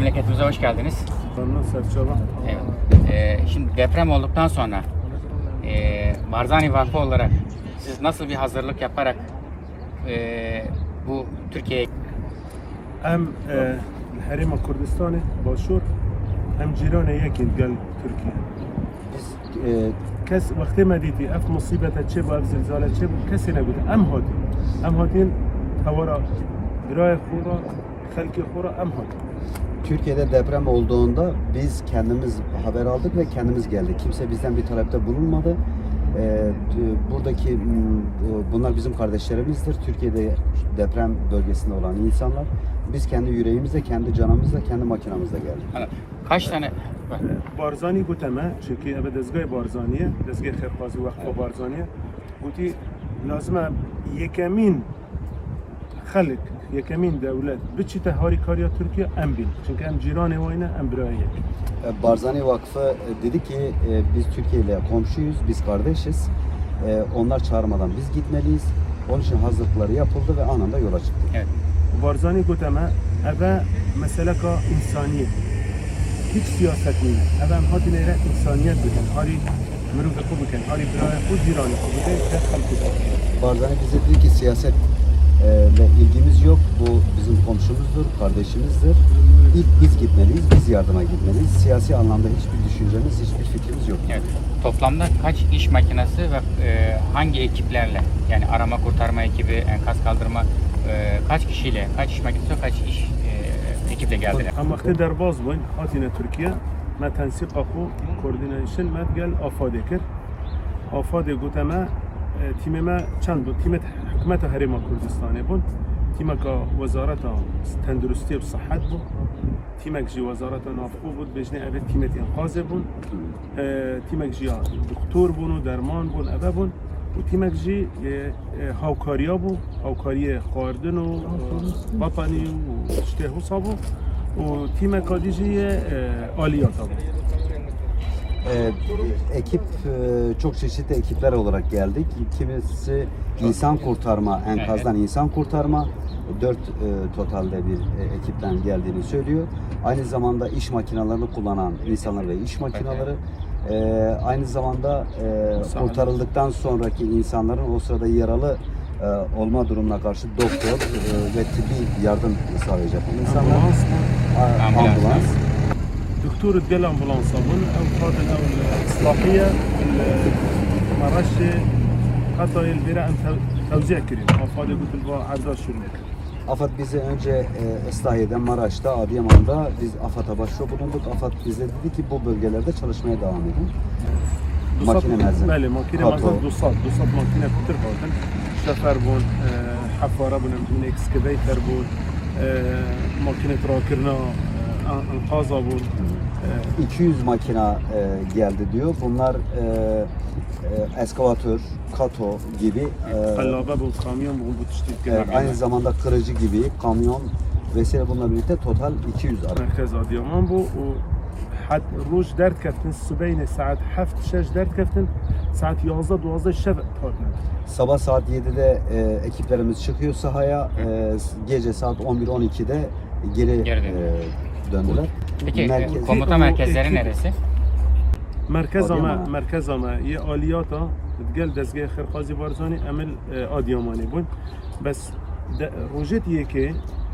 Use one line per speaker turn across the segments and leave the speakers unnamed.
Öncelikle memleketimize hoş geldiniz. Evet. Ee, şimdi deprem olduktan sonra e, Barzani Vakfı olarak siz nasıl bir hazırlık yaparak e, bu Türkiye'ye
ام اه، الحريم كردستان باشور هم جيران يكن قال تركيا
Biz e,
كس وقت ما ديتي اف مصيبة تشيب اف زلزال تشيب كسي نقول ام هاتي ام هاتين هورا براي خورا خلق خورا ام هاتي
Türkiye'de deprem olduğunda biz kendimiz haber aldık ve kendimiz geldik. Kimse bizden bir talepte bulunmadı. Ee, buradaki e, bunlar bizim kardeşlerimizdir. Türkiye'de deprem bölgesinde olan insanlar. Biz kendi yüreğimizle, kendi canımızla, kendi makinamızla geldik.
Kaç tane
Barzani bu guteme çünkü eve dezgah Barzaniye, dezgah Xerpazi Vakfı Barzaniye. Guti lazım yekemin خلق يكمين دولت بچي هاري كاريا تركيا ام بين چونكي ام جيران وينه ام برايه
E, Barzani Vakfı e, dedi ki e, biz Türkiye ile komşuyuz, biz kardeşiz. E, onlar çağırmadan biz gitmeliyiz. Onun için hazırlıkları yapıldı ve anında yola çıktık.
evet,
بارزاني قلت ما ابى مسلك انسانيه هیچ سیاست نیه اول هم هاتی نیره انسانیت بکن هاری مروف خوب بکن هاری برای خود جیرانی خوب بکن که خلق بکن
Barzani bize dedi ki siyaset e, ee, ile ilgimiz yok. Bu bizim komşumuzdur, kardeşimizdir. İlk biz gitmeliyiz, biz yardıma gitmeliyiz. Siyasi anlamda hiçbir düşüncemiz, hiçbir fikrimiz yok.
Evet. Toplamda kaç iş makinesi ve e, hangi ekiplerle yani arama kurtarma ekibi, enkaz kaldırma e, kaç kişiyle, kaç iş makinesi, kaç iş e, ekiple geldiler?
Hamaklı derbaz boyun, hatine Türkiye, me tensik koordinasyon, me gel afadekir. Afade guteme تیم ما چند بود تیم حکومت هرما کردستانه بود. تیم که وزارت تندرستی و صحت بود. تیم که جی وزارت نافقو بود. بجنه اوه تیم انقاذ بود. تیم که جی دکتر بون و درمان بون اوه بود. و تیم که جی هاوکاریا بود. هاوکاری خواردن و بطنی و شته حسا بود و تیم که دیجی آلیات بود.
e, ekip e, çok çeşitli ekipler olarak geldik. Kimisi insan kurtarma, enkazdan insan kurtarma. Dört e, totalde bir e, ekipten geldiğini söylüyor. Aynı zamanda iş makinalarını kullanan insanlar ve iş makinaları e, aynı zamanda e, kurtarıldıktan sonraki insanların o sırada yaralı e, olma durumuna karşı doktor e, ve tıbbi yardım sağlayacak insanlar.
Ambulans,
ambulans
دكتور تقال امبولانس بون او قادر او الاصلاحيه مرش حتى البراء توزيع كريم افادي قلت البا عداد شرنك
AFAD bizi önce e, Islahiye'den, Maraş'ta, Adıyaman'da biz AFAD'a başvuru bulunduk. AFAD bize dedi ki bu bölgelerde çalışmaya devam edin. Makine malzeme.
بله ماكينه
Kato.
مازال دوصات دوصات ماكينه كتر هاتن شفر بون آه، حفاره بون من اكسكافيتر بون آه، ماكينه راكرنا آه، انقاذا بون آه،
200 makina e, geldi diyor. Bunlar e, e, eskavatör, kato gibi e,
قلابه بون كاميون بون بوتشتيت
evet, aynı zamanda kırıcı gibi kamyon vesaire bununla birlikte total 200 araç.
مركز اديامان بو و حد روج درد كفتن سبين ساعات حفت شش درد كفتن ساعات 11 12 شب هاتنا
Sabah saat 7'de e, ekiplerimiz çıkıyor sahaya. E, gece saat 11-12'de geri,
Geri
e,
dönüyor.
döndüler.
Peki e,
Merkezi-
komuta merkezleri neresi?
مركز ما
أديامان.
مركز ما هي الياتا تقال دزجي خرقازي بارزاني عمل آه، ادياماني بون بس د- روجت يكي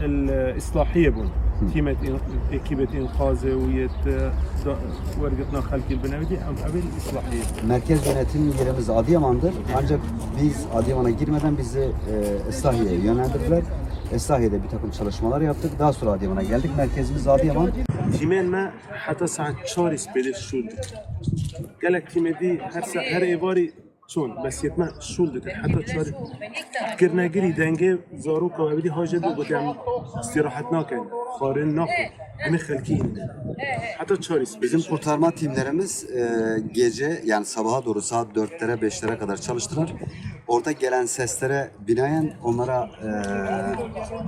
الاصلاحيه بون تيمة إن- اكيبة انقاذ ويت آه، دا- ورقتنا خلق البناوي ام قبل الاصلاحيه
Merkez yönetim yerimiz Adıyaman'dır. Ancak biz Adıyaman'a girmeden bizi e, Eslahiye'ye yönlendirdiler. Eslahiye'de bir takım çalışmalar yaptık. Daha sonra Adıyaman'a geldik. Merkezimiz Adıyaman.
تيمين ما حتى ساعة شوري سبيلش شول قالك تيمي دي هر سا هر ايفاري شون بس يتما شول دك حتى شوري كرنا قري دنجي زاروكا وهبدي هاجد وقدام استراحتنا كان خارن ناخد همي خلقين حتى شوري
Bizim
سبيلش
kurtarma timlerimiz e, gece yani sabaha doğru saat 4'lere 5'lere kadar çalıştılar. Orada gelen seslere binaen onlara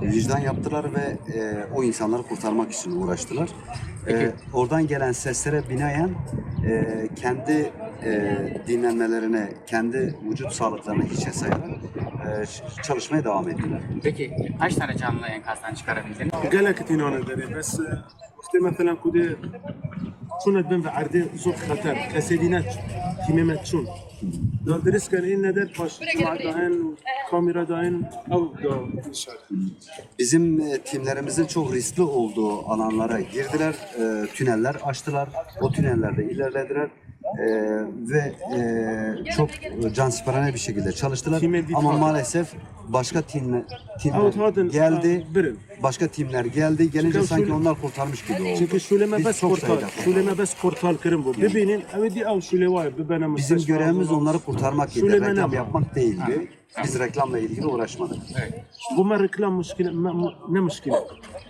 e, vicdan yaptılar ve e, o insanları kurtarmak için uğraştılar. E, oradan gelen seslere binaen e, kendi e, dinlenmelerine, kendi vücut sağlıklarını hiçe sayarak e, e, ç- çalışmaya devam ettiler.
Peki kaç tane canlı enkazdan çıkarabildiniz?
قالك تينانا داري بس وقتی مثلا کده چون بن و عرضه زود خطر کسیدینه تیممت چون دار درست کن این ندر باش جمع داین کامیرا داین او دا
Bizim e, timlerimizin çok riskli olduğu alanlara girdiler, e, tüneller açtılar, o tünellerde ilerlediler e, ve e, çok cansiperane bir şekilde çalıştılar. Ama maalesef başka timler, timler geldi, başka timler geldi, gelince sanki onlar kurtarmış gibi oldu.
Çünkü şuleme bes
sayıda
şuleme bes portal kırım bu. Bibinin evdi av şule var,
Bizim görevimiz onları kurtarmak idi, reklam yapmak değildi. Biz reklamla ilgili uğraşmadık.
Evet.
Bu ma reklam müşkile, ma- ne müşkile?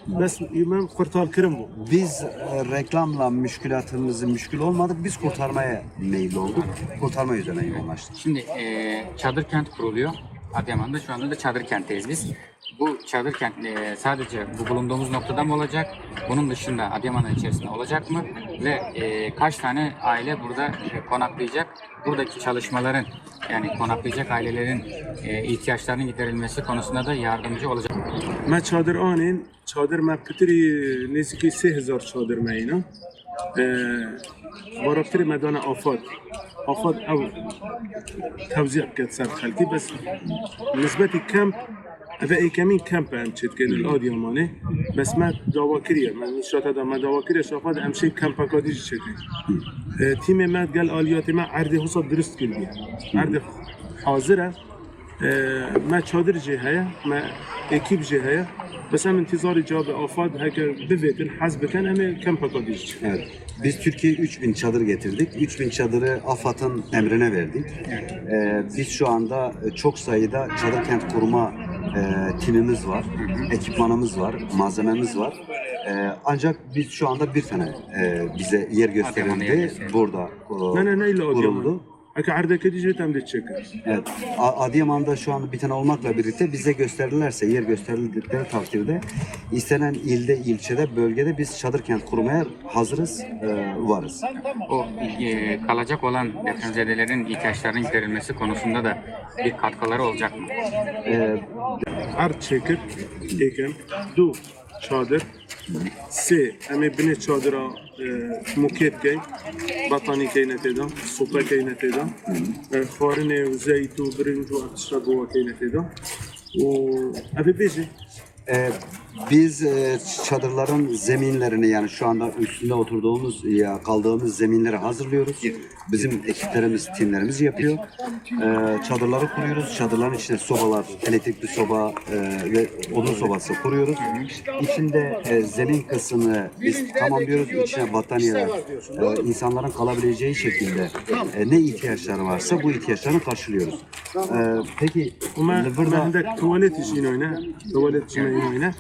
Bes ben kurtal kırım bu.
Biz e, reklamla müşkülatımızı müşkül olmadık, biz kurtarmaya meyil olduk. Kurtarma üzerine yoğunlaştık.
Şimdi e, çadır kent kuruluyor. Adıyaman'da şu anda da çadır kentteyiz biz. Bu çadır kent e, sadece bu bulunduğumuz noktada mı olacak? Bunun dışında Adıyaman'ın içerisinde olacak mı? Ve e, kaç tane aile burada e, konaklayacak? Buradaki çalışmaların yani konaklayacak ailelerin e, ihtiyaçlarının giderilmesi konusunda da yardımcı olacak.
Ben çadır anayım. Çadır ben pütürü nezik 3000 çadır meyna. بارابتر مدان آفاد آفاد او توزیع کرد سر خلقی بس نسبت کمپ اوه ای کمین کمپ هم چید که الادیامانه بس ما دعوا کریه من نشات دادم ما دعوا کریه شافاد امشه کمپ اکادیش چید تیم ما قال آلیات ما عرض حساب درست کردی عرض حاضره ما چادر جه هيا ما اكيب جه هيا بس هم انتظار جواب افاد هكا بفيتن حسب كان اما كم باكاديج
Evet. biz Türkiye'ye 3000 çadır getirdik. 3000 çadırı AFAD'ın emrine verdik. Ee, biz şu anda e, çok sayıda çadır kent kurma e, timimiz var, ekipmanımız var, malzememiz var. E, ancak biz şu anda bir tane e, bize yer gösterildi. Burada e, kuruldu.
Arkadaki ücret hem de çıkar.
Evet. A- Adıyaman'da şu an biten olmakla birlikte bize gösterirlerse, yer gösterildikleri takdirde istenen ilde, ilçede, bölgede biz çadır kent kurmaya hazırız, e, varız.
O e, kalacak olan depremzedelerin ihtiyaçlarının giderilmesi konusunda da bir katkıları olacak mı?
E,
Her çekir, eken, du, çadır, سه اما بني چادرا موكيت كي بطاني كي نتيدا سوبا كي نتيدا خارن وزيت وبرنج واتشرب كي نتيدا و ابي بيجي
e, biz e, çadırların zeminlerini yani şu anda üstünde oturduğumuz ya kaldığımız zeminleri hazırlıyoruz. Bizim ekiplerimiz, timlerimiz yapıyor. E, çadırları kuruyoruz. Çadırların içine sobalar, elektrikli soba e, ve odun sobası kuruyoruz. İçinde zemin kısmını biz tamamlıyoruz. İçine battaniyeler, insanların kalabileceği şekilde ne ihtiyaçları varsa bu ihtiyaçlarını karşılıyoruz. Peki
Ama
burada...
tuvalet için oyna. Tuvalet için oyna.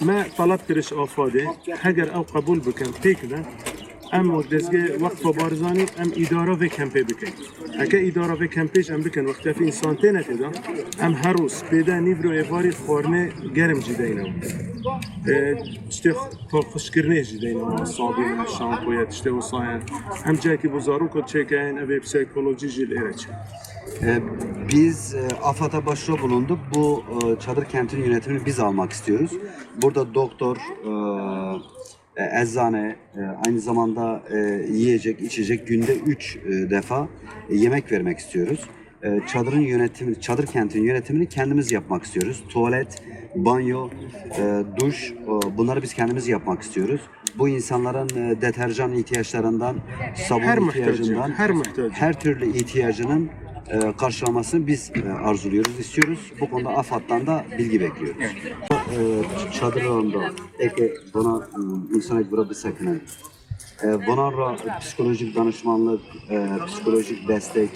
ما طلبت رش آفاده. هگر او قبول بکن تیکنه ام دزگه وقت بارزانی ام اداره و کمپی بکن. اگه اداره و کمپیش ام بکن وقت فی انسان تی نتیدا ام هر روز پیدا نیبرو ایواری خورنه گرم جیده اینا تشتی تا خوشکرنه جیده اینا صابی شام شامپویه اشته و سایه. ام جایی که بزارو کد چکه این ابیب سیکولوژی جیل ایره چه.
Ee, Biz e, AFAD'a başvuru bulunduk. Bu e, çadır kentin yönetimini biz almak istiyoruz. Burada doktor, e, e, eczane, e, aynı zamanda e, yiyecek, içecek günde 3 defa e, yemek vermek istiyoruz. E, Çadırın yönetimi, çadır kentin yönetimini kendimiz yapmak istiyoruz. Tuvalet, banyo, e, duş, e, bunları biz kendimiz yapmak istiyoruz. Bu insanların e, deterjan ihtiyaçlarından, sabun
Her
ihtiyacından,
her
her türlü ihtiyacının e, karşılamasını biz e, arzuluyoruz, istiyoruz. Bu konuda AFAD'dan da bilgi bekliyoruz. E, çadırlarında eke buna e, insan bura bir sakının. E, buna ra psikolojik danışmanlık, e, psikolojik destek,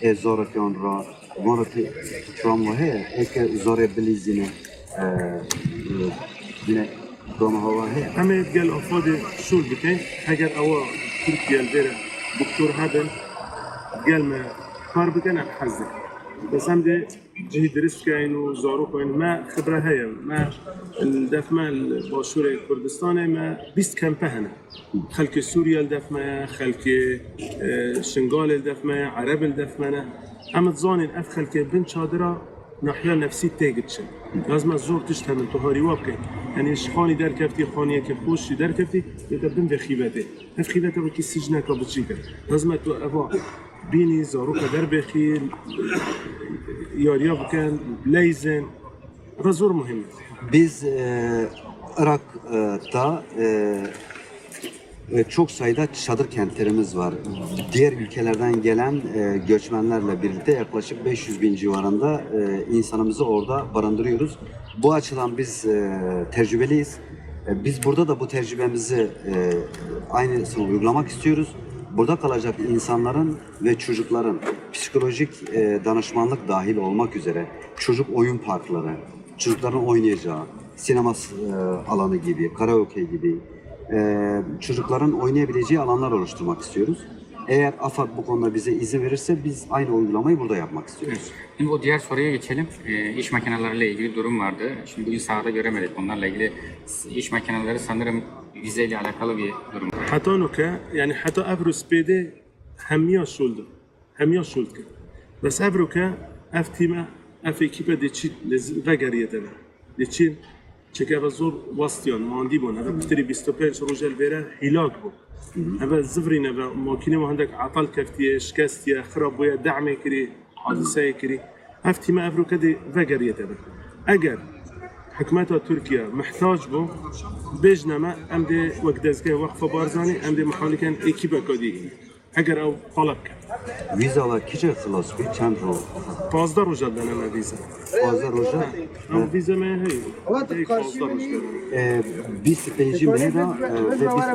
e, zorakyon ra, buna travma he, eke zore bilizini, e, e, yine doma hava he.
همه گل افراد شول بکن اگر اوا ترکیه البره دکتر هبن گل ما کار بکەن حەز بەسم دێ جهی درستکەین و زۆڕۆکەین مە خبرە هەیە. مە دەفمە بۆ سوورێ کوردستانێ مە بیست کەمپە هەنە. خەلکی سووریا دەفمەیە خەلکی آه، شنگالێ دەفمەیە عەرەب دەفمەنە ئەمە زانین ئەف خەلکێ بن چادرا ناحیا نفسی تێگچن لازمە زۆر تشت هەمن. تۆ هەریوا بکەین. ئەنی شخانی دەرکەفتی خانیەکە خۆشی دەرکەفتی في بن بەخیبەتێ هەفخیبەتە وەکی سیژنەکە بچیکە. لازم تو ئەوا تو ابا بيني زاروك در بخيل ياريا بكن بليزن هذا زور مهم
Biz e, Irak'ta e, e, çok sayıda çadır kentlerimiz var. Diğer ülkelerden gelen e, göçmenlerle birlikte yaklaşık 500 bin civarında e, insanımızı orada barındırıyoruz. Bu açıdan biz e, tecrübeliyiz. E, biz burada da bu tecrübemizi e, aynısını uygulamak istiyoruz. Burada kalacak insanların ve çocukların psikolojik e, danışmanlık dahil olmak üzere çocuk oyun parkları, çocukların oynayacağı sinema e, alanı gibi, karaoke gibi e, çocukların oynayabileceği alanlar oluşturmak istiyoruz. Eğer AFAD bu konuda bize izin verirse biz aynı uygulamayı burada yapmak istiyoruz.
Şimdi o diğer soruya geçelim. E, iş makineleriyle ilgili durum vardı. Şimdi bugün sahada göremedik. Onlarla ilgili iş makineleri sanırım vizeyle alakalı bir durum.
حتى نوكا يعني حتى افرو سبيدي هميا شولد هميا شولد بس افرو كا اف تيما اف ايكيبا دي تشي فاغاريا دنا دي تشي چكا زور واستيان ماندي بون هذا بتري 25 روجال فيرا هلاك بو هذا زفرين هذا ماكينه ما عندك عطل كفتيه شكاستيه خراب ويا دعم كري حادثه كري اف تيما افرو كا دي فاغاريا دنا اگر حكمتها تركيا محتاج بو بجنما ام دي وقت وقفه بارزاني ام دي محاولي كان اكيبا كودي اگر أو طلب كان
لا كيجا خلاص بي هو رو؟
15 لنا ما فيزا
15 روزا
أو فيزا ما هي
بيس بيجي من هذا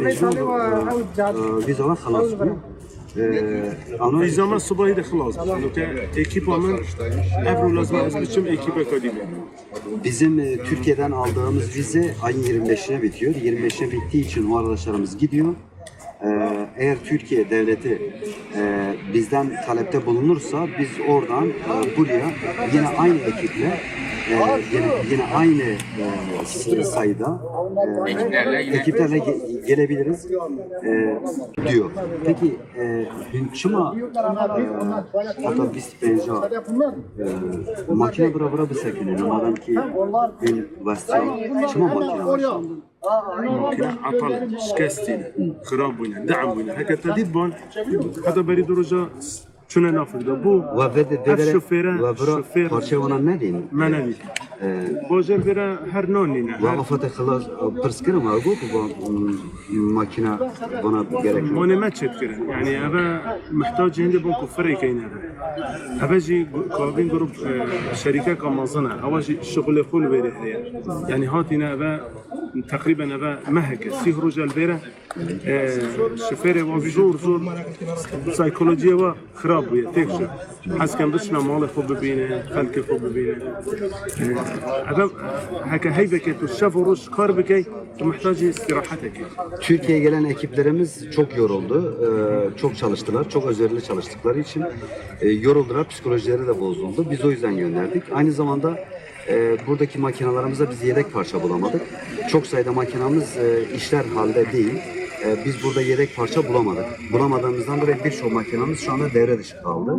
20 بيجي لا خلاص بي vizalar xılas bir. E, ama
فيزا ما صباحي ده خلاص انه كان ايكيبا من افرو لازم از بچم ايكيبا كودي
Bizim e, Türkiye'den aldığımız vize ayın 25'ine bitiyor. 25'ine bittiği için o arkadaşlarımız gidiyor. E, eğer Türkiye devleti e, bizden talepte bulunursa biz oradan e, buraya yine aynı ekiple e, yine, yine aynı e, sayıda e,
Ekiplerle yine-
ekiplerle ge- gelebiliriz e, diyor. Peki e, Hünçuma e, hatta biz penja e, makine bura bir sekine madem ki Hün Vestya Çima makine başlandı.
ممكن عطل شكاستين خراب وين دعم وين هكا تديد بون هذا بريد رجا شنو نافذ ده بو
Ve ve de
اف
dedere
شوفيرا
ve bura
شوفير
parça ona ne diyeyim?
ما نبي
E,
بوجر فيرا هر نونينا
ve afata kılas pırskırım algo ki bu mm, makine bana gerek yok.
وانا ما تشكرن يعني هذا محتاج عندي بنكو فري كاين هذا هذا جي كابين جروب آه، شركه كمازنه هذا جي شغل فول بيره هي يعني هاتينا هذا تقريبا هذا مهك سي رجال بيره شفيره وزور زور سايكولوجيا و خراب ويا تكشف حس كان بشنا مال خو ببينه خلق خو ببينه هذا هكا هيبه كتو شاف وروش كار بكي محتاج استراحتك
Türkiye'ye gelen ekiplerimiz çok yoruldu. Ee, çok çalıştılar. Çok özverili çalıştıkları için e, yoruldular. Psikolojileri de bozuldu. Biz o yüzden gönderdik. Aynı zamanda e, buradaki makinalarımızda biz yedek parça bulamadık. Çok sayıda makinamız e, işler halde değil. E, biz burada yedek parça bulamadık. Bulamadığımızdan dolayı birçok makinamız şu anda devre dışı kaldı.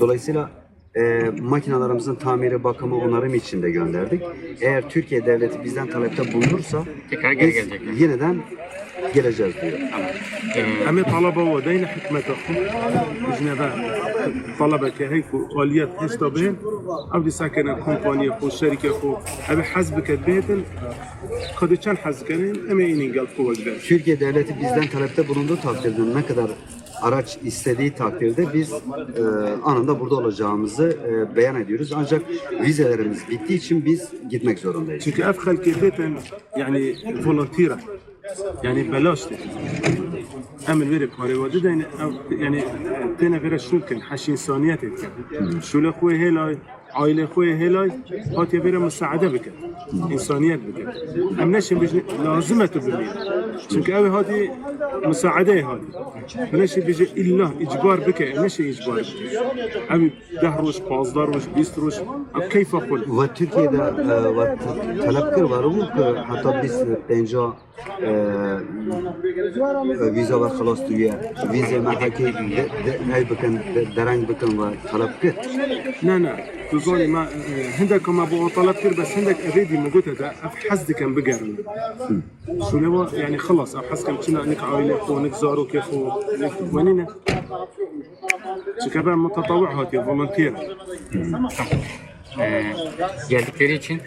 Dolayısıyla e, makinalarımızın tamiri, bakımı, onarım için de gönderdik. Eğer Türkiye devleti bizden talepte bulunursa
Tekrar geri
biz
gelecekler.
yeniden geleceğiz diyor.
E,
أمي طلبة ودين حكمة أخو جنبا طلبة كهيك واليات هشتا بين أبدي ساكنة كومباني أخو شركة أخو أبي حزبك بيتن قد كان حزب كان أمي إني قال قوة قدر
Türkiye devleti bizden talepte bulunduğu takdirde ne kadar araç istediği takdirde biz e, anında burada olacağımızı e, beyan ediyoruz. Ancak vizelerimiz bittiği için biz gitmek zorundayız.
Çünkü ev halkiyeteten yani volontira yani belaştı. Emir verip marevadi de yani tene vere şunken haş insaniyet etken. Şule kuy helay عائلة خوی هلاي هاتي ویر مساعدة بك إنسانية بك أم نشیم بجن لازمه تو ببین أوي هاتي هاتی مساعده هاتی. نشی بجن إلا إجبار بك أم نشی إجبار بك اوی ده روش پازدار روش بیست روش ام کیف خود
و ده آه، و طلب کر وارو که حتی بیست پینجا آه، ویزا و خلاص تویه ویزا محکی هی بکن درنگ بکن و طلب
کر. نه نه. تظني ما هندك ما بو طلب كر بس هندك أريدي ما قلت هذا حزد كان بقرن شو لو يعني خلص ابحث كم كنا انك عائله ونك زارو كيف ونينا شو كمان متطوع هاتي فولنتير.
geldikleri için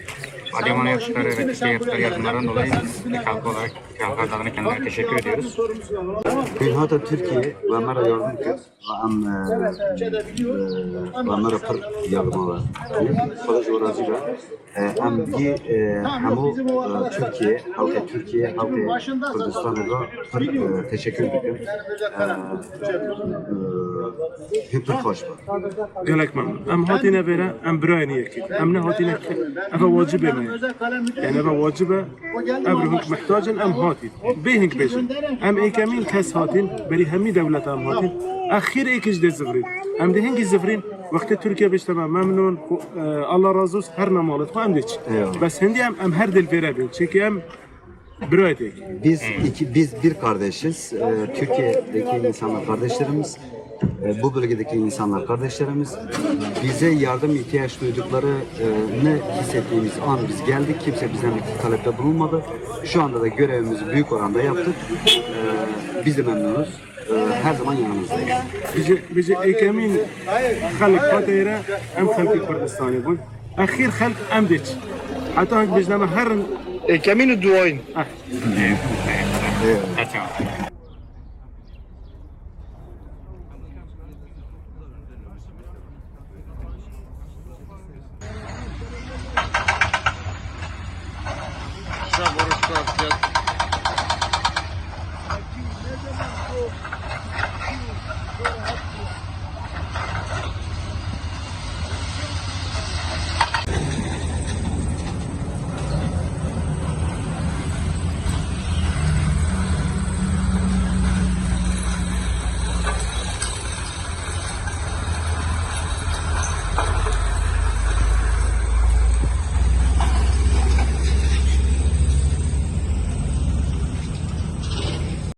Adıyaman Yaşıkları ve Türkiye Yaşıkları yardımlarından dolayı Türk olarak Türk adına kendilerine teşekkür ediyoruz.
Peyhata Türkiye ve Mera yardım ki ve Mera Pır yardım olan. Sadece orasıyla hem ki hem o Türkiye, halkı Türkiye, halkı Kürdistan'a Pır teşekkür ediyorum. Hepsi hoş var.
Gelek memnun. Hem hatine veren, hem birayını yekil. Hem ne hatine, hem vacib emin. يعني ابا واجبه ابرهنك محتاجا ام هاتي بيهنك بيجن ام اي كمين كاس هاتين بري همي دولة ام هاتين اخير ايكش دي زفرين ام دي هنجي زفرين وقت تركيا بيش تمام ممنون آه الله رازوس هر نمالت ما ام ديش
Eyvallah.
بس هندي ام ام هر دل فيرا بين شكي ام برايتك
Biz iki, biz bir kardeşiz. Ee, Türkiye'deki insanlar kardeşlerimiz. Ee, bu bölgedeki insanlar kardeşlerimiz. Bize yardım ihtiyaç duydukları e, ne hissettiğimiz an biz geldik. Kimse bizden bir talepte bulunmadı. Şu anda da görevimizi büyük oranda yaptık. Ee, biz de memnunuz. Ee, her zaman yanımızdayız.
بيجي بيجي اي كمين خلق فاتيرا ام خلق كردستاني بون اخير خلق ام ديش حتى هنك بيجنا هر
E kemini duayın.